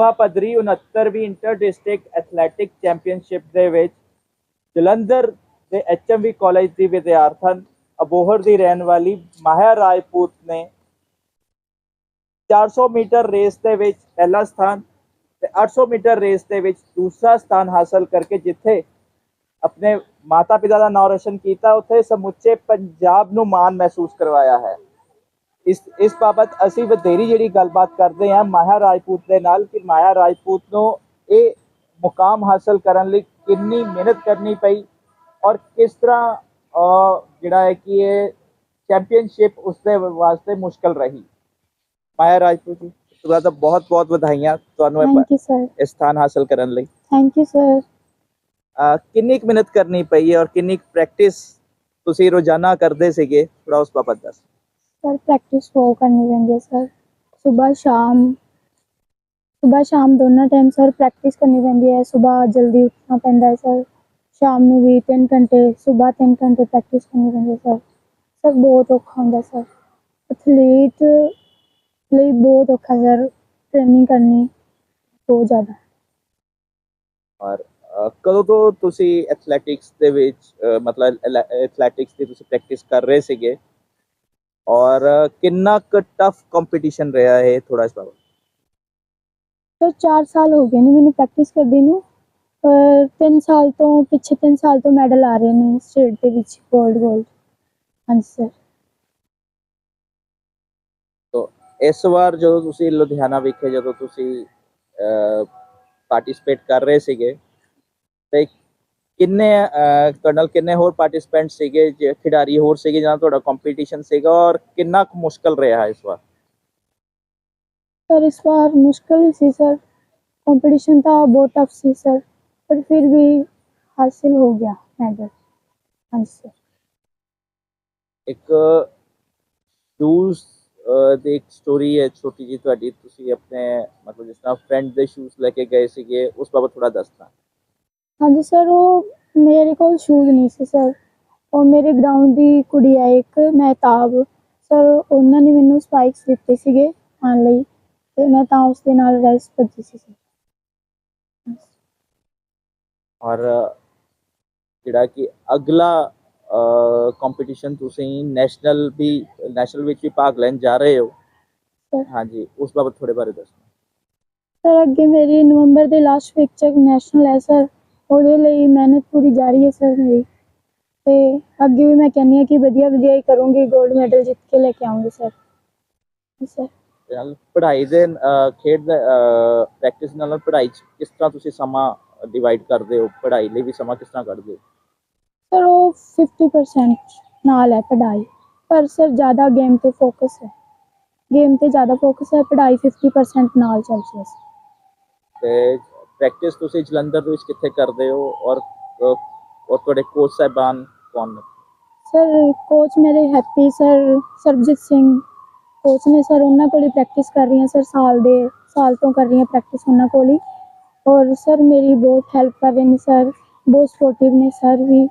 ਸੂਬਾ ਪੱਧਰੀ 69ਵੀਂ ਇੰਟਰ ਡਿਸਟ੍ਰਿਕਟ ਐਥਲੈਟਿਕ ਚੈਂਪੀਅਨਸ਼ਿਪ ਦੇ ਵਿੱਚ ਜਲੰਧਰ ਦੇ ਐਚਐਮਵੀ ਕਾਲਜ ਦੀ ਵਿਦਿਆਰਥਣ, ਅਬੋਹਰ ਦੀ ਰਹਿਣ ਵਾਲੀ ਮਾਹਿਆ ਰਾਜਪੂਤ ਨੇ 400 ਮੀਟਰ ਰੇਸ ਦੇ ਵਿੱਚ ਪਹਿਲਾ ਸਥਾਨ ਤੇ 800 ਮੀਟਰ ਰੇਸ ਦੇ ਵਿੱਚ ਦੂਸਰਾ ਸਥਾਨ ਹਾਸਲ ਕਰਕੇ ਜਿੱਥੇ ਆਪਣੇ ਮਾਤਾ ਪਿਤਾ ਦਾ ਨਾਮ ਰੋਸ਼ਨ ਕੀਤਾ, ਉੱਥੇ ਸਮੁੱਚੇ ਪੰਜਾਬ ਨੂੰ ਮਾਣ ਮਹਿਸੂਸ ਕਰਵਾਇਆ ਹੈ। ਇਸ ਇਸ ਬਾਬਤ ਅਸੀਂ ਵਧੇਰੀ ਜਿਹੜੀ ਗੱਲਬਾਤ ਕਰਦੇ ਹਾਂ ਮਾਇਆ ਰਾਜਪੂਤ ਦੇ ਨਾਲ ਕਿ ਮਾਇਆ ਰਾਜਪੂਤ ਨੂੰ ਇਹ ਮੁਕਾਮ ਹਾਸਲ ਕਰਨ ਲਈ ਕਿੰਨੀ ਮਿਹਨਤ ਕਰਨੀ ਪਈ ਔਰ ਕਿਸ ਤਰ੍ਹਾਂ ਜਿਹੜਾ ਹੈ ਕਿ ਇਹ ਚੈਂਪੀਅਨਸ਼ਿਪ ਉਸਦੇ ਵਾਸਤੇ ਮੁਸ਼ਕਲ ਰਹੀ। ਮਾਇਆ ਰਾਜਪੂਤ ਜੀ ਤੁਹਾਡਾ ਤਾਂ ਬਹੁਤ ਬਹੁਤ ਵਧਾਈਆਂ ਤੁਹਾਨੂੰ ਇਹ ਸਥਾਨ ਹਾਸਲ ਕਰਨ ਲਈ। ਥੈਂਕ ਯੂ ਸਰ ਕਿੰਨੀ ਕੁ ਮਿਹਨਤ ਕਰਨੀ ਪਈ ਔਰ ਕਿੰਨੀ ਪ੍ਰੈਕਟਿਸ ਤੁਸੀਂ ਰੋਜ਼ਾਨਾ ਕਰਦੇ ਸੀਗੇ? ਥੋੜਾ ਉਸ ਬਾਬਤ ਦੱਸ। ਸਰ ਪ੍ਰੈਕਟਿਸ ਬਹੁਤ ਕਰਨੀ ਪੈਂਦੀ ਹੈ, ਸਰ। ਸਵੇਰ ਸ਼ਾਮ। ਸਵੇਰ ਸ਼ਾਮ ਦੋਨਾਂ ਟਾਈਮ ਸਰ ਪ੍ਰੈਕਟਿਸ ਕਰਨੀ ਪੈਂਦੀ ਹੈ। ਸਵੇਰ ਜਲਦੀ ਉੱਠਣਾ ਪੈਂਦਾ ਹੈ, ਸਰ। ਸ਼ਾਮ ਨੂੰ ਵੀ 3 ਘੰਟੇ ਸਵੇਰ 3 ਘੰਟੇ ਪ੍ਰੈਕਟਿਸ ਕਰਨੀ ਪੈਂਦੀ ਹੈ, ਸਰ। ਸਰ, ਬਹੁਤ ਔਖਾ ਹੁੰਦਾ ਸਰ। ਐਥਲੀਟ ਲਈ ਬਹੁਤ ਔਖਾ ਸਰ। ਟ੍ਰੇਨਿੰਗ ਕਰਨੀ ਬਹੁਤ ਜ਼ਿਆਦਾ। ਔਰ ਕਦੋਂ ਤੋਂ ਤੁਸੀਂ ਐਥਲੈਟਿਕਸ ਦੇ ਵਿੱਚ ਮਤਲਬ ਐਥਲੈਟਿਕਸ ਦੀ ਤੁਸੀਂ ਪ੍ਰੈਕਟਿਸ ਕਰ ਰਹੇ ਸੀਗੇ? ਔਰ ਕਿੰਨਾ ਕੁ ਟਫ ਕੰਪੀਟੀਸ਼ਨ ਰਿਹਾ ਹੈ ਥੋੜਾ ਬਾਬਤ? ਸਰ 4 ਸਾਲ ਹੋ ਗਏ ਨੇ ਮੈਨੂੰ ਪ੍ਰੈਕਟਿਸ ਕਰਦੀ ਨੂੰ ਪਰ 3 ਸਾਲ ਤੋਂ ਪਿੱਛੇ 3 ਸਾਲ ਤੋਂ ਮੈਡਲ ਆ ਰਹੇ ਨੇ ਸਟੇਟ ਦੇ ਵਿੱਚ 골ਡ 골ਡ ਹਾਂਜੀ ਸਰ। ਤੋ ਇਸ ਵਾਰ ਜਦੋਂ ਤੁਸੀਂ ਲੁਧਿਆਣਾ ਵਿਖੇ ਜਦੋਂ ਤੁਸੀਂ ਪਾਰਟਿਸਿਪੇਟ ਕਰ ਰਹੇ ਸੀਗੇ ਤੇ ਕਿੰਨੇ ਅਹ, ਤੁਹਾਡੇ ਨਾਲ ਕਿੰਨੇ ਹੋਰ ਪਾਰਟਿਸਪੈਂਟ ਸੀਗੇ ਜੇ ਖਿਡਾਰੀ ਹੋਰ ਸੀਗੇ ਜਾਂ ਤੁਹਾਡਾ ਕੰਪੀਟੀਸ਼ਨ ਸੀਗਾ ਔਰ ਕਿੰਨਾ ਕੁ ਮੁਸ਼ਕਲ ਰਿਹਾ ਇਸ ਵਾਰ ਸਰ ਇਸ ਵਾਰ ਮੁਸ਼ਕਲ ਹੀ ਸੀ ਸਰ ਕੰਪੀਟੀਸ਼ਨ ਤਾਂ ਬਹੁਤ ਟਫ ਸੀ ਸਰ ਪਰ ਫਿਰ ਵੀ ਹਾਸਿਲ ਹੋ ਗਿਆ ਮੈਡਲ ਹਾਂਜੀ ਸਰ ਇੱਕ ਸ਼ੂਜ਼ ਦੀ ਇੱਕ ਸਟੋਰੀ ਹੈ ਛੋਟੀ ਜੀ ਤੁਹਾਡੀ ਤੁਸੀਂ ਆਪਣੇ ਮਤਲਬ ਜਿਸ ਤਰ੍ਹਾਂ ਫਰੈਂਡ ਦੇ ਸ਼ੂਜ਼ ਲੈ ਕੇ ਗਏ ਸੀਗੇ ਉਸ ਬਾਬਤ ਥੋੜਾ ਦੱਸਣਾ ਹਾਂਜੀ ਸਰ ਉਹ ਮੇਰੇ ਕੋਲ ਸ਼ੂਜ਼ ਨਹੀਂ ਸੀ ਸਰ। ਉਹ ਮੇਰੇ ਗਰਾਊਂਡ ਦੀ ਕੁੜੀ ਹੈ ਇੱਕ ਮਹਿਤਾਬ। ਸਰ ਉਹਨਾਂ ਨੇ ਮੈਨੂੰ ਸਪਾਈਕਸ ਦਿੱਤੇ ਸੀਗੇ ਪਾਉਣ ਲਈ ਤੇ ਮੈਂ ਤਾਂ ਉਸ ਦੇ ਨਾਲ ਰੈਸ ਭੱਜੀ ਸੀ ਸਰ। ਔਰ ਜਿਹੜਾ ਕਿ ਅਗਲਾ ਕੰਪੀਟੀਸ਼ਨ ਤੁਸੀਂ ਨੈਸ਼ਨਲ ਵੀ ਨੈਸ਼ਨਲ ਵਿੱਚ ਵੀ ਭਾਗ ਲੈਣ ਜਾ ਰਹੇ ਹੋ। Sir. ਹਾਂਜੀ ਉਸ ਬਾਬਤ ਥੋੜੇ ਬਾਰੇ ਦੱਸਣਾ ਸਰ ਅੱਗੇ ਮੇਰੀ ਨਵੰਬਰ ਦੇ ਲਾਸਟ ਵੀਕ ਚ ਨੈਸ਼ਨਲ ਹੈ ਸਰ। ਉਹਦੇ ਲਈ ਮਿਹਨਤ ਪੂਰੀ ਜਾਰੀ ਹੈ ਸਰ ਮੇਰੀ। ਤੇ ਅੱਗੇ ਵੀ ਮੈਂ ਕਹਿੰਦੀ ਹਾਂ ਕਿ ਵਧੀਆ ਵਧੀਆ ਹੀ ਕਰੂੰਗੀ 골ਡ ਮੈਡਲ ਜਿੱਤ ਕੇ ਲੈ ਕੇ ਆਉਂਗੀ ਸਰ। ਸਰ। ਨਾਲ ਪੜ੍ਹਾਈ ਦੇ ਖੇਡ ਦਾ ਪ੍ਰੈਕਟਿਸ ਨਾਲ ਪੜ੍ਹਾਈ 'ਚ ਕਿਸ ਤਰ੍ਹਾਂ ਤੁਸੀਂ ਸਮਾਂ ਡਿਵਾਈਡ ਕਰਦੇ ਹੋ? ਪੜ੍ਹਾਈ ਲਈ ਵੀ ਸਮਾਂ ਕਿਸ ਤਰ੍ਹਾਂ ਕੱਢਦੇ ਹੋ? ਸਰ ਉਹ 50% ਨਾਲ ਹੈ ਪੜ੍ਹਾਈ। ਪਰ ਸਰ ਜ਼ਿਆਦਾ ਗੇਮ ਤੇ ਫੋਕਸ ਹੈ। ਗੇਮ ਤੇ ਜ਼ਿਆਦਾ ਫੋਕਸ ਹੈ ਪੜ੍ਹਾਈ 50% ਨਾਲ ਚੱਲਦੀ ਹੈ। ਤੇ ਪ੍ਰੈਕਟਿਸ ਤੁਸੀਂ ਜਲੰਧਰ ਦੇ ਵਿੱਚ ਕਿੱਥੇ ਕਰਦੇ ਹੋ ਔਰ ਔਰ ਤੁਹਾਡੇ ਕੋਚ ਸਾਹਿਬਾਨ ਕੌਣ ਨੇ? ਸਰ ਕੋਚ ਮੇਰੇ Happy sir Sarabjit Singh coach ਨੇ ਸਰ ਉਹਨਾਂ ਕੋਲ ਹੀ ਪ੍ਰੈਕਟਿਸ ਕਰ ਰਹੀ ਹਾਂ ਸਰ ਸਾਲ ਦੇ, ਸਾਲ ਤੋਂ ਕਰ ਰਹੀ ਹਾਂ ਪ੍ਰੈਕਟਿਸ ਉਹਨਾਂ ਕੋਲ ਹੀ। ਔਰ ਸਰ ਮੇਰੀ ਬਹੁਤ ਹੈਲਪ ਕਰ ਰਹੇ ਨੇ ਸਰ ਬਹੁਤ ਸਪੋਰਟਿਵ ਨੇ ਸਰ ਵੀ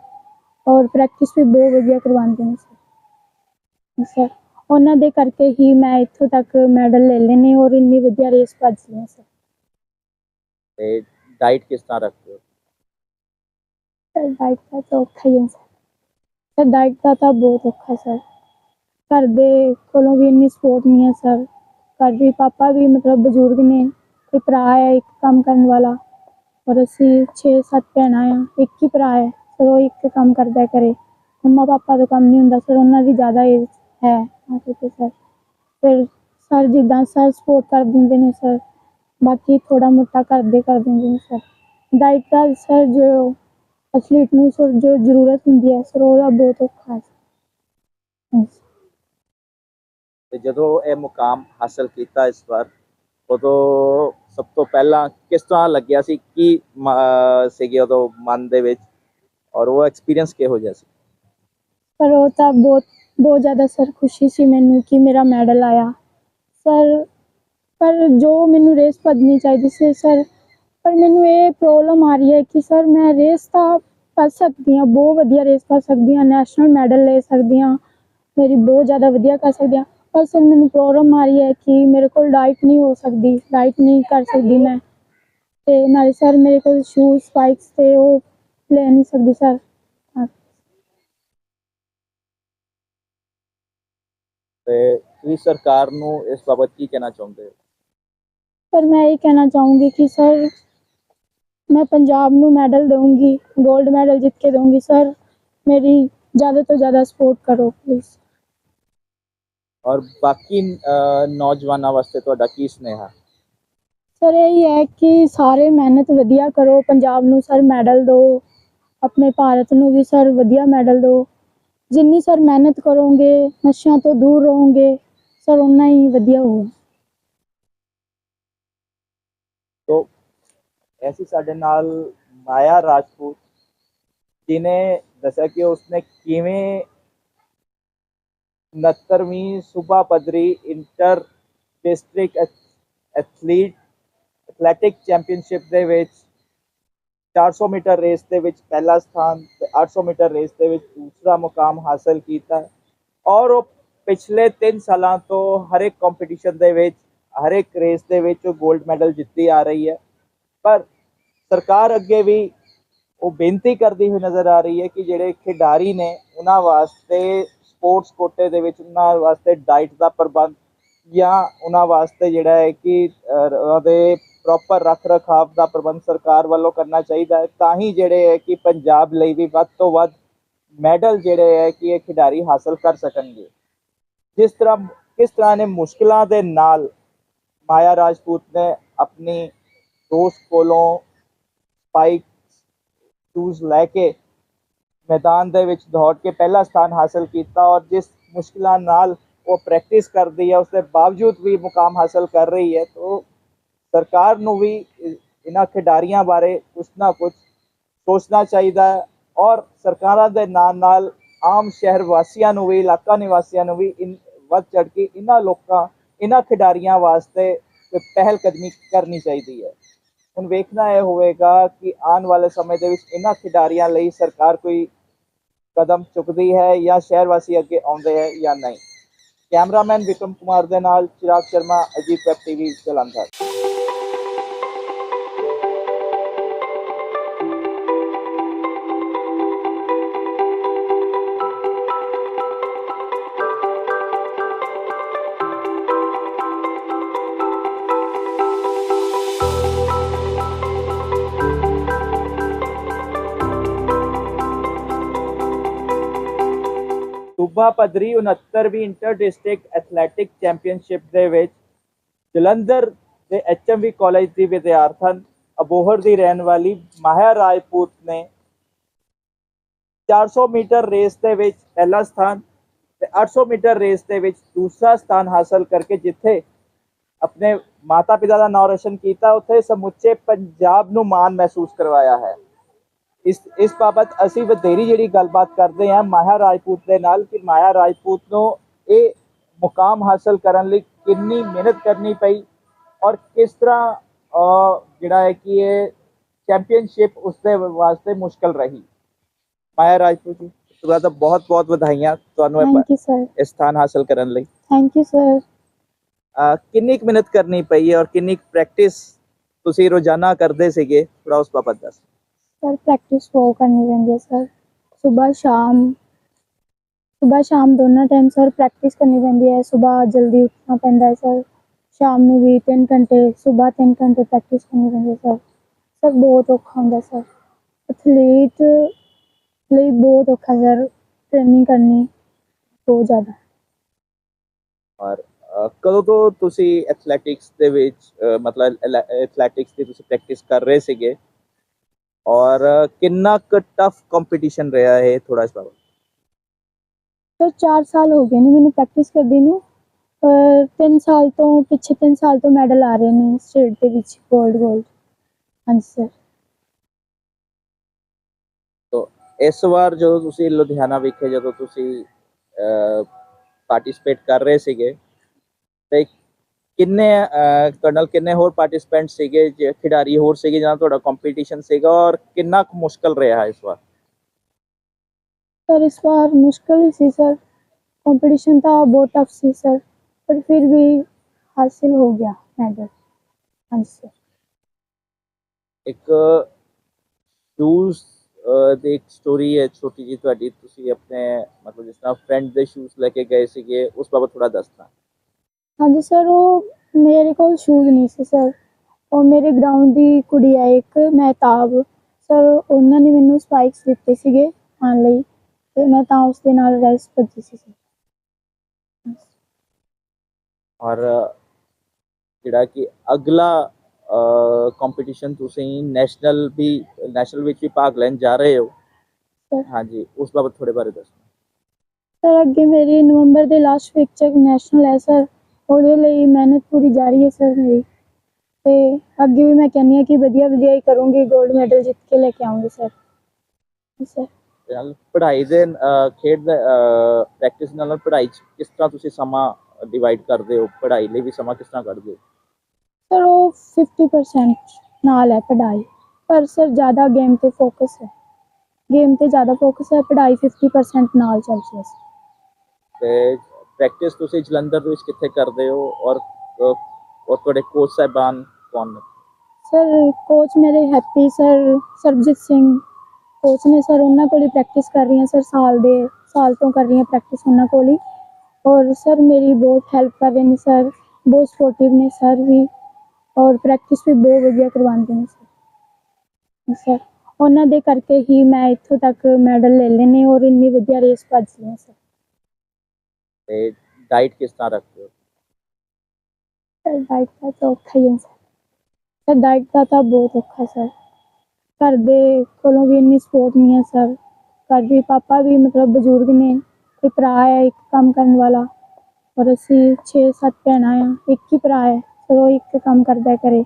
ਔਰ ਪ੍ਰੈਕਟਿਸ ਵੀ ਬਹੁਤ ਵਧੀਆ ਕਰਵਾਉਂਦੇ ਨੇ ਸਰ ਸਰ ਉਹਨਾਂ ਦੇ ਕਰਕੇ ਹੀ ਮੈਂ ਇੱਥੋਂ ਤੱਕ ਮੈਡਲ ਲੈ ਲਏ ਔਰ ਇੰਨੀ ਵਧੀਆ ਰੇਸ ਭੱਜ ਲਈ ਹੈ ਸਰ ਤੇ ਡਾਈਟ ਕਿਸ ਤਰ੍ਹਾਂ ਰੱਖਦੇ ਹੋ ਸਰ ਡਾਈਟ ਦਾ ਤਾਂ ਔਖਾ ਹੀ ਹੈ ਸਰ ਸਰ ਡਾਈਟ ਦਾ ਤਾਂ ਬਹੁਤ ਔਖਾ ਸਰ ਘਰ ਦੇ ਕੋਲੋਂ ਵੀ ਇੰਨੀ ਸਪੋਰਟ ਨਹੀਂ ਹੈ ਸਰ ਘਰ ਵੀ ਪਾਪਾ ਵੀ ਮਤਲਬ ਬਜ਼ੁਰਗ ਨੇ ਤੇ ਭਰਾ ਹੈ ਇੱਕ ਕੰਮ ਕਰਨ ਵਾਲਾ ਔਰ ਅਸੀਂ 6-7 ਭੈਣਾਂ ਆ ਇੱਕ ਹੀ ਭਰਾ ਹੈ ਸਰ ਉਹ ਇੱਕ ਕੰਮ ਕਰਦਾ ਹੈ ਘਰੇ ਮੰਮਾ ਪਾਪਾ ਦਾ ਕੰਮ ਨਹੀਂ ਹੁੰਦਾ ਸਰ ਉਹਨਾਂ ਦੀ ਜ਼ਿਆਦਾ ਏਜ ਹੈ ਤਾਂ ਕਰਕੇ ਸਰ ਫਿਰ ਸਰ ਜਿੱਦਾਂ ਸਰ ਸਪੋਰਟ ਕਰ ਦਿੰਦੇ ਨੇ ਸਰ ਬਾਕੀ ਥੋੜਾ ਮੋਟਾ ਕਰਦੇ ਕਰ ਦਿੰਦੇ ਨੇ ਸਰ। ਡਾਈਟ ਦਾ ਸਰ ਜੋ ਐਥਲੀਟ ਨੂੰ ਸਰ ਜੋ ਜ਼ਰੂਰਤ ਹੁੰਦੀ ਹੈ ਸਰ ਉਹਦਾ ਬਹੁਤ ਔਖਾ ਹੈ। ਤੇ ਜਦੋਂ ਇਹ ਮੁਕਾਮ ਹਾਸਲ ਕੀਤਾ ਇਸ ਵਾਰ ਉਦੋਂ ਸਭ ਤੋਂ ਪਹਿਲਾਂ ਕਿਸ ਤਰ੍ਹਾਂ ਲੱਗਿਆ ਸੀ? ਕੀ ਸੀਗੇ ਉਦੋਂ ਮਨ ਦੇ ਵਿੱਚ? ਔਰ ਉਹ ਐਕਸਪੀਰੀਅੰਸ ਕਿਹੋ ਜਿਹਾ ਸੀ? ਪਰ ਉਹ ਤਾਂ ਬਹੁਤ ਬਹੁਤ ਜ਼ਿਆਦਾ ਸਰ ਖੁਸ਼ੀ ਸੀ ਮੈਨੂੰ ਕਿ ਮੇਰਾ ਮੈਡਲ ਆਇਆ। ਸਰ ਪਰ ਜੋ ਮੈਨੂੰ ਰੇਸ ਭੱਜਣੀ ਚਾਹੀਦੀ ਸੀ ਸਰ ਪਰ ਮੈਨੂੰ ਇਹ ਪ੍ਰੋਬਲਮ ਆ ਰਹੀ ਹੈ ਕਿ ਸਰ ਮੈਂ ਰੇਸ ਤਾਂ ਭੱਜ ਸਕਦੀ ਹਾਂ, ਬਹੁਤ ਵਧੀਆ ਰੇਸ ਕਰ ਸਕਦੀ ਹਾਂ ਨੈਸ਼ਨਲ ਮੈਡਲ ਲੈ ਸਕਦੀ ਹਾਂ, ਮੇਰੀ ਬਹੁਤ ਜ਼ਿਆਦਾ ਵਧੀਆ ਕਰ ਸਕਦੀ ਹਾਂ, ਪਰ ਸਰ ਮੈਨੂੰ ਪ੍ਰੋਬਲਮ ਆ ਰਹੀ ਹੈ ਕਿ ਮੇਰੇ ਕੋਲ ਡਾਈਟ ਨਹੀਂ ਹੋ ਸਕਦੀ ਡਾਈਟ ਨਹੀਂ ਕਰ ਸਕਦੀ ਮੈਂ। ਤੇ ਨਾਲੇ ਸਰ ਮੇਰੇ ਕੋਲ ਸ਼ੂਜ਼ ਸਪਾਈਕਸ ਤੇ ਉਹ ਲੈ ਨਹੀਂ ਸਕਦੀ ਸਰ ਤੇ ਤੁਸੀਂ ਸਰਕਾਰ ਨੂੰ ਇਸ ਬਾਬਤ ਕੀ ਕਹਿਣਾ ਚਾਹੁੰਦੇ ਹੋ? ਪਰ ਮੈਂ ਇਹ ਕਹਿਣਾ ਚਾਹੂੰਗੀ ਕਿ ਸਰ ਮੈਂ ਪੰਜਾਬ ਨੂੰ ਮੈਡਲ ਦਵਾਂਗੀ 골ਡ ਮੈਡਲ ਜਿੱਤ ਕੇ ਦਵਾਂਗੀ ਸਰ ਮੇਰੀ ਜ਼ਿਆਦਾ ਤੋਂ ਜ਼ਿਆਦਾ ਸਪੋਰਟ ਕਰੋ ਪਲੀਜ਼ ਔਰ ਬਾਕੀ ਨੌਜਵਾਨਾਂ ਵਾਸਤੇ ਤੁਹਾਡਾ ਕੀ ਸੁਨੇਹਾ? ਸਰ ਇਹ ਹੈ ਕਿ ਸਾਰੇ ਮਿਹਨਤ ਵਧੀਆ ਕਰੋ ਪੰਜਾਬ ਨੂੰ ਸਰ ਮੈਡਲ ਦਿਓ ਆਪਣੇ ਭਾਰਤ ਨੂੰ ਵੀ ਸਰ ਵਧੀਆ ਮੈਡਲ ਦਿਓ। ਜਿੰਨੀ ਸਰ ਮਿਹਨਤ ਕਰੋਗੇ ਨਸ਼ਿਆਂ ਤੋਂ ਦੂਰ ਰਹੋਗੇ ਸਰ ਉਨਾ ਹੀ ਵਧੀਆ ਹੋਊਗਾ। ਐਸੀ ਸਾਡੇ ਨਾਲ ਮਾਇਆ ਰਾਜਪੂਤ ਜਿਨੇ ਦੱਸਿਆ ਕਿ ਉਸਨੇ ਕਿਵੇਂ 69ਵੀਂ ਸੂਬਾ ਪੱਧਰੀ inter district athlete athletic championship ਦੇ ਵਿੱਚ 400 ਮੀਟਰ ਰੇਸ ਦੇ ਵਿੱਚ ਪਹਿਲਾ ਸਥਾਨ ਤੇ 800 ਮੀਟਰ ਰੇਸ ਦੇ ਵਿੱਚ ਦੂਸਰਾ ਮੁਕਾਮ ਹਾਸਲ ਕੀਤਾ ਔਰ ਉਹ ਪਿਛਲੇ 3 ਸਾਲਾਂ ਤੋਂ ਹਰ ਇੱਕ ਕੰਪੀਟੀਸ਼ਨ ਦੇ ਵਿੱਚ ਹਰ ਇੱਕ ਰੇਸ ਦੇ ਵਿੱਚ ਉਹ 골ਡ ਮੈਡਲ ਜਿੱਤੀ ਆ ਰਹੀ ਹੈ ਪਰ ਸਰਕਾਰ ਅੱਗੇ ਵੀ ਉਹ ਬੇਨਤੀ ਕਰਦੀ ਹੋਈ ਨਜ਼ਰ ਆ ਰਹੀ ਹੈ ਕਿ ਜਿਹੜੇ ਖਿਡਾਰੀ ਨੇ ਉਹਨਾਂ ਵਾਸਤੇ ਸਪੋਰਟਸ ਕੋਟੇ ਦੇ ਵਿੱਚ ਉਹਨਾਂ ਵਾਸਤੇ ਡਾਈਟ ਦਾ ਪ੍ਰਬੰਧ ਜਾਂ ਉਹਨਾਂ ਵਾਸਤੇ ਜਿਹੜਾ ਹੈ ਕਿ ਉਹਦੇ ਪ੍ਰੋਪਰ ਰੱਖ ਰਖਾਵ ਦਾ ਪ੍ਰਬੰਧ ਸਰਕਾਰ ਵੱਲੋਂ ਕਰਨਾ ਚਾਹੀਦਾ ਹੈ, ਤਾਂ ਹੀ ਜਿਹੜੇ ਹੈ ਕਿ ਪੰਜਾਬ ਲਈ ਵੀ ਵੱਧ ਤੋਂ ਵੱਧ ਮੈਡਲ ਜਿਹੜੇ ਹੈ ਕਿ ਇਹ ਖਿਡਾਰੀ ਹਾਸਲ ਕਰ ਸਕਣਗੇ। ਜਿਸ ਤਰ੍ਹਾਂ, ਕਿਸ ਤਰ੍ਹਾਂ ਨੇ ਮੁਸ਼ਕਲਾਂ ਦੇ ਨਾਲ ਮਾਇਆ ਰਾਜਪੂਤ ਨੇ ਆਪਣੀ ਦੋਸਤ ਕੋਲੋਂ ਸਪਾਈਕ ਸ਼ੂਜ਼ ਲੈ ਕੇ ਮੈਦਾਨ ਦੇ ਵਿੱਚ ਦੌੜ ਕੇ ਪਹਿਲਾ ਸਥਾਨ ਹਾਸਲ ਕੀਤਾ ਔਰ ਜਿਸ ਮੁਸ਼ਕਲਾਂ ਨਾਲ ਉਹ ਪ੍ਰੈਕਟਿਸ ਕਰਦੀ ਹੈ ਉਸ ਦੇ ਬਾਵਜੂਦ ਵੀ ਮੁਕਾਮ ਹਾਸਲ ਕਰ ਰਹੀ ਹੈ, ਤਾਂ ਸਰਕਾਰ ਨੂੰ ਵੀ ਇਹਨਾਂ ਖਿਡਾਰੀਆਂ ਬਾਰੇ ਕੁਛ ਨਾ ਕੁਛ ਸੋਚਣਾ ਚਾਹੀਦਾ ਹੈ ਔਰ ਸਰਕਾਰਾਂ ਦੇ ਨਾਲ ਨਾਲ ਆਮ ਸ਼ਹਿਰ ਵਾਸੀਆਂ ਨੂੰ ਵੀ, ਇਲਾਕਾ ਨਿਵਾਸੀਆਂ ਨੂੰ ਵੀ ਇਨ, ਵੱਧ ਚੜ ਕੇ ਇਹਨਾਂ ਲੋਕਾਂ ਇਹਨਾਂ ਖਿਡਾਰੀਆਂ ਵਾਸਤੇ ਕੋਈ ਪਹਿਲ ਕਦਮੀ ਕਰਨੀ ਚਾਹੀਦੀ ਹੈ। ਹੁਣ ਵੇਖਣਾ ਇਹ ਹੋਵੇਗਾ ਕਿ ਆਉਣ ਵਾਲੇ ਸਮੇਂ ਦੇ ਵਿੱਚ ਇਹਨਾਂ ਖਿਡਾਰੀਆਂ ਲਈ ਸਰਕਾਰ ਕੋਈ ਕਦਮ ਚੁੱਕਦੀ ਹੈ ਜਾਂ ਸ਼ਹਿਰ ਵਾਸੀ ਅੱਗੇ ਆਉਂਦੇ ਹੈ ਜਾਂ ਨਹੀਂ। ਕੈਮਰਾਮੈਨ ਵਿਕਰਮ ਕੁਮਾਰ ਦੇ ਨਾਲ ਚਿਰਾਗ ਸ਼ਰਮਾ, ਅਜੀਤ ਵੈਬ ਟੀਵੀ, ਜਲੰਧਰ। ਸੂਬਾ ਪੱਧਰੀ 69ਵੀਂ ਇੰਟਰ ਡਿਸਟ੍ਰਿਕਟ ਐਥਲੈਟਿਕ ਚੈਂਪੀਅਨਸ਼ਿਪ ਦੇ ਵਿੱਚ ਜਲੰਧਰ ਦੇ ਐਚਐਮਵੀ ਕਾਲਜ ਦੀ ਵਿਦਿਆਰਥਣ, ਅਬੋਹਰ ਦੀ ਰਹਿਣ ਵਾਲੀ ਮਾਹਿਆ ਰਾਜਪੂਤ ਨੇ 400 ਮੀਟਰ ਰੇਸ ਦੇ ਵਿੱਚ ਪਹਿਲਾ ਸਥਾਨ ਤੇ 800 ਮੀਟਰ ਰੇਸ ਦੇ ਵਿੱਚ ਦੂਸਰਾ ਸਥਾਨ ਹਾਸਲ ਕਰਕੇ ਜਿੱਥੇ ਆਪਣੇ ਮਾਤਾ ਪਿਤਾ ਦਾ ਨਾਮ ਰੋਸ਼ਨ ਕੀਤਾ, ਉੱਥੇ ਸਮੁੱਚੇ ਪੰਜਾਬ ਨੂੰ ਮਾਣ ਮਹਿਸੂਸ ਕਰਵਾਇਆ ਹੈ। ਇਸ ਇਸ ਬਾਬਤ ਅਸੀਂ ਵਧੇਰੀ ਜਿਹੜੀ ਗੱਲਬਾਤ ਕਰਦੇ ਹਾਂ ਮਾਇਆ ਰਾਜਪੂਤ ਦੇ ਨਾਲ ਕਿ ਮਾਇਆ ਰਾਜਪੂਤ ਨੂੰ ਇਹ ਮੁਕਾਮ ਹਾਸਲ ਕਰਨ ਲਈ ਕਿੰਨੀ ਮਿਹਨਤ ਕਰਨੀ ਪਈ ਔਰ ਕਿਸ ਤਰ੍ਹਾਂ ਜਿਹੜਾ ਹੈ ਕਿ ਇਹ ਚੈਂਪੀਅਨਸ਼ਿਪ ਉਸਦੇ ਵਾਸਤੇ ਮੁਸ਼ਕਲ ਰਹੀ। ਮਾਇਆ ਰਾਜਪੂਤ ਜੀ ਤੁਹਾਡਾ ਬਹੁਤ ਬਹੁਤ ਵਧਾਈਆਂ ਤੁਹਾਨੂੰ ਇਹ ਸਥਾਨ ਹਾਸਲ ਕਰਨ ਲਈ। ਥੈਂਕ ਯੂ ਸਰ ਕਿੰਨੀ ਕੁ ਮਿਹਨਤ ਕਰਨੀ ਪਈ ਔਰ ਕਿੰਨੀ ਪ੍ਰੈਕਟਿਸ ਤੁਸੀਂ ਰੋਜ਼ਾਨਾ ਕਰਦੇ ਸੀਗੇ? ਥੋੜਾ ਉਸ ਬਾਬਤ ਦੱਸ ਸਰ ਪ੍ਰੈਕਟਿਸ ਬਹੁਤ ਕਰਨੀ ਪੈਂਦੀ ਹੈ, ਸਰ। ਸਵੇਰ ਸ਼ਾਮ। ਸਵੇਰ ਸ਼ਾਮ ਦੋਨਾਂ ਟਾਈਮ ਸਰ ਪ੍ਰੈਕਟਿਸ ਕਰਨੀ ਪੈਂਦੀ ਹੈ। ਸਵੇਰ ਜਲਦੀ ਉੱਠਣਾ ਪੈਂਦਾ ਹੈ, ਸਰ। ਸ਼ਾਮ ਨੂੰ ਵੀ 3 ਘੰਟੇ ਸਵੇਰ 3 ਘੰਟੇ ਪ੍ਰੈਕਟਿਸ ਕਰਨੀ ਪੈਂਦੀ ਹੈ, ਸਰ। ਸਰ, ਬਹੁਤ ਔਖਾ ਹੁੰਦਾ ਸਰ। ਐਥਲੀਟ ਲਈ ਬਹੁਤ ਔਖਾ ਸਰ ਟ੍ਰੇਨਿੰਗ ਕਰਨੀ ਬਹੁਤ ਜ਼ਿਆਦਾ। ਔਰ ਕਦੋਂ ਤੋਂ ਤੁਸੀਂ ਐਥਲੈਟਿਕਸ ਦੇ ਵਿੱਚ ਮਤਲਬ ਐਥਲੈਟਿਕਸ ਦੀ ਤੁਸੀਂ ਪ੍ਰੈਕਟਿਸ ਕਰ ਰਹੇ ਸੀਗੇ? ਔਰ ਕਿੰਨਾ ਕੁ ਟਫ ਕੰਪੀਟੀਸ਼ਨ ਰਿਹਾ ਹੈ ਥੋੜਾ ਬਾਰੇ? ਸਰ 4 ਸਾਲ ਹੋ ਗਏ ਨੇ ਮੈਨੂੰ ਪ੍ਰੈਕਟਿਸ ਕਰਦੀ ਨੂੰ ਪਰ 3 ਸਾਲ ਤੋਂ ਪਿੱਛੇ 3 ਸਾਲ ਤੋਂ ਮੈਡਲ ਆ ਰਹੇ ਨੇ ਸਟੇਟ ਦੇ ਵਿੱਚ 골ਡ 골ਡ ਹਾਂਜੀ ਸਰ। ਤੋ ਇਸ ਵਾਰ ਜਦੋਂ ਤੁਸੀਂ ਲੁਧਿਆਣਾ ਵਿਖੇ ਜਦੋਂ ਤੁਸੀਂ ਪਾਰਟਿਸਿਪੇਟ ਕਰ ਰਹੇ ਸੀਗੇ ਤੇ ਕਿੰਨੇ ਕਰਨਲ ਕਿੰਨੇ ਹੋਰ ਪਾਰਟਿਸਪੈਂਟ ਸੀਗੇ ਖਿਡਾਰੀ ਹੋਰ ਸੀਗੇ ਜਿਹਨਾਂ ਤੁਹਾਡਾ ਕੰਪੀਟੀਸ਼ਨ ਸੀਗਾ ਔਰ ਕਿੰਨਾ ਕੁ ਮੁਸ਼ਕਲ ਰਿਹਾ ਇਸ ਵਾਰ? ਸਰ ਇਸ ਵਾਰ ਮੁਸ਼ਕਲ ਸੀ ਸਰ। ਕੰਪੀਟੀਸ਼ਨ ਤਾਂ ਬਹੁਤ ਟਫ ਸੀ ਸਰ ਪਰ ਫਿਰ ਵੀ ਹਾਸਿਲ ਹੋ ਗਿਆ ਮੈਡਲ। ਹਾਂਜੀ ਸਰ। ਇੱਕ ਸ਼ੂਜ਼ ਦੀ ਇੱਕ ਸਟੋਰੀ ਹੈ ਛੋਟੀ ਜੀ ਤੁਹਾਡੀ ਤੁਸੀਂ ਆਪਣੇ ਮਤਲਬ ਜਿਸ ਤਰ੍ਹਾਂ ਫਰੈਂਡ ਦੇ ਸ਼ੂਜ਼ ਲੈ ਕੇ ਗਏ ਸੀਗੇ ਉਸ ਬਾਬਤ ਥੋੜਾ ਦੱਸਣਾ ਹਾਂਜੀ ਸਰ ਉਹ ਮੇਰੇ ਕੋਲ ਸ਼ੂਜ਼ ਨਹੀਂ ਸੀ ਸਰ। ਉਹ ਮੇਰੇ ਗਰਾਊਂਡ ਦੀ ਕੁੜੀ ਆ ਇੱਕ ਮਹਿਤਾਬ। ਸਰ ਉਹਨਾਂ ਨੇ ਮੈਨੂੰ ਸਪਾਈਕਸ ਦਿੱਤੇ ਸੀਗੇ ਪਾਉਣ ਲਈ ਤੇ ਮੈਂ ਤਾਂ ਉਸ ਦੇ ਨਾਲ ਰੈਸ ਭੱਜੀ ਸੀ ਸਰ। ਔਰ ਜਿਹੜਾ ਕਿ ਅਗਲਾ ਕੰਪੀਟੀਸ਼ਨ ਤੁਸੀਂ ਨੈਸ਼ਨਲ ਵੀ ਨੈਸ਼ਨਲ ਵਿੱਚ ਵੀ ਭਾਗ ਲੈਣ ਜਾ ਰਹੇ ਹੋ। ਹਾਂਜੀ ਉਸ ਬਾਬਤ ਥੋੜੇ ਬਾਰੇ ਦੱਸੋ। ਸਰ ਅੱਗੇ ਮੇਰੀ ਨਵੰਬਰ ਦੇ ਲਾਸਟ ਵੀਕ ਚ ਨੈਸ਼ਨਲ ਹੈ ਸਰ। ਉਹਦੇ ਲਈ ਮਿਹਨਤ ਪੂਰੀ ਜਾਰੀ ਹੈ ਸਰ ਮੇਰੀ। ਤੇ ਅੱਗੇ ਵੀ ਮੈਂ ਕਹਿੰਦੀ ਹਾਂ ਕਿ ਵਧੀਆ ਵਧੀਆ ਹੀ ਕਰੂੰਗੀ 골ਡ ਮੈਡਲ ਜਿੱਤ ਕੇ ਲੈ ਕੇ ਆਉਂਗੀ ਸਰ। ਸਰ। ਨਾਲ ਪੜ੍ਹਾਈ ਦੇ ਖੇਡ ਦੇ ਪ੍ਰੈਕਟਿਸ ਨਾਲ ਪੜ੍ਹਾਈ 'ਚ ਕਿਸ ਤਰ੍ਹਾਂ ਤੁਸੀਂ ਸਮਾਂ ਡਿਵਾਈਡ ਕਰਦੇ ਹੋ? ਪੜ੍ਹਾਈ ਲਈ ਵੀ ਸਮਾਂ ਕਿਸ ਤਰ੍ਹਾਂ ਕੱਢਦੇ ਹੋ? ਸਰ ਉਹ 50% ਨਾਲ ਹੈ ਪੜ੍ਹਾਈ। ਪਰ ਸਰ ਜ਼ਿਆਦਾ ਗੇਮ ਤੇ ਫੋਕਸ ਹੈ। ਗੇਮ ਤੇ ਜ਼ਿਆਦਾ ਫੋਕਸ ਹੈ ਪੜ੍ਹਾਈ 50% ਨਾਲ ਚੱਲਦੀ ਹੈ। ਤੇ ਪ੍ਰੈਕਟਿਸ ਤੁਸੀਂ ਜਲੰਧਰ ਦੇ ਵਿੱਚ ਕਿੱਥੇ ਕਰਦੇ ਹੋ ਔਰ ਔਰ ਤੁਹਾਡੇ ਕੋਚ ਸਾਹਿਬਾਨ ਕੌਣ ਨੇ? ਸਰ ਕੋਚ ਮੇਰੇ happy sir Sarabjit Singh coach ਨੇ ਸਰ ਉਹਨਾਂ ਕੋਲ ਹੀ ਪ੍ਰੈਕਟਿਸ ਕਰ ਰਹੀ ਹਾਂ ਸਰ ਸਾਲ ਦੇ, ਸਾਲ ਤੋਂ ਕਰ ਰਹੀ ਹਾਂ ਪ੍ਰੈਕਟਿਸ ਉਹਨਾਂ ਕੋਲ ਹੀ। ਔਰ ਸਰ ਮੇਰੀ ਬਹੁਤ ਹੈਲਪ ਕਰ ਰਹੇ ਨੇ ਸਰ ਬਹੁਤ ਸਪੋਰਟਿਵ ਨੇ ਸਰ ਵੀ। ਔਰ ਪ੍ਰੈਕਟਿਸ ਵੀ ਬਹੁਤ ਵਧੀਆ ਕਰਵਾਉਂਦੇ ਨੇ ਸਰ ਸਰ ਉਹਨਾਂ ਦੇ ਕਰਕੇ ਹੀ ਮੈਂ ਇੱਥੋਂ ਤੱਕ ਮੈਡਲ ਲੈ ਲਏ ਨੇ ਔਰ ਇੰਨੀ ਵਧੀਆ ਰੇਸ ਭੱਜ ਲਈ ਸਰ ਤੇ ਡਾਈਟ ਕਿਸ ਤਰ੍ਹਾਂ ਰੱਖਦੇ ਹੋ ਸਰ ਡਾਈਟ ਦਾ ਤਾਂ ਔਖਾ ਹੀ ਹੈ ਸਰ ਸਰ ਡਾਈਟ ਦਾ ਤਾਂ ਬਹੁਤ ਔਖਾ ਸਰ ਘਰ ਦੇ ਕੋਲੋਂ ਵੀ ਇੰਨੀ ਸਪੋਰਟ ਨਹੀਂ ਹੈ ਸਰ ਘਰ ਵੀ ਪਾਪਾ ਵੀ ਮਤਲਬ ਬਜ਼ੁਰਗ ਨੇ ਤੇ ਭਰਾ ਹੈ ਇੱਕ ਕੰਮ ਕਰਨ ਵਾਲਾ ਔਰ ਅਸੀਂ 6-7 ਭੈਣਾਂ ਆ ਇੱਕ ਹੀ ਭਰਾ ਹੈ ਸਰ ਉਹ ਇੱਕ ਕੰਮ ਕਰਦਾ ਹੈ ਘਰੇ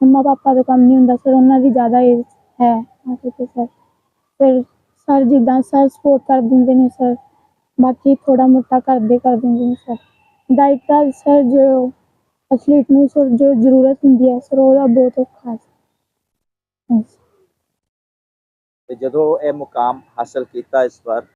ਮੰਮਾ ਪਾਪਾ ਦਾ ਕੰਮ ਨਹੀਂ ਹੁੰਦਾ ਸਰ ਉਹਨਾਂ ਦੀ ਜ਼ਿਆਦਾ ਏਜ ਹੈ ਤਾਂ ਕਰਕੇ ਸਰ ਫਿਰ ਸਰ ਜਿੱਦਾਂ ਸਰ ਸਪੋਰਟ ਕਰ ਦਿੰਦੇ ਨੇ ਸਰ ਬਾਕੀ ਥੋੜਾ ਮੋਟਾ ਕਰਦੇ ਕਰ ਦਿੰਦੇ ਨੇ ਸਰ। ਡਾਈਟ ਦਾ ਸਰ ਜੋ ਐਥਲੀਟ ਨੂੰ ਸਰ ਜੋ ਜ਼ਰੂਰਤ ਹੁੰਦੀ ਹੈ ਸਰ, ਉਹਦਾ ਬਹੁਤ ਔਖਾ ਹੈ। ਤੇ ਜਦੋਂ ਇਹ ਮੁਕਾਮ ਹਾਸਲ ਕੀਤਾ ਇਸ ਵਾਰ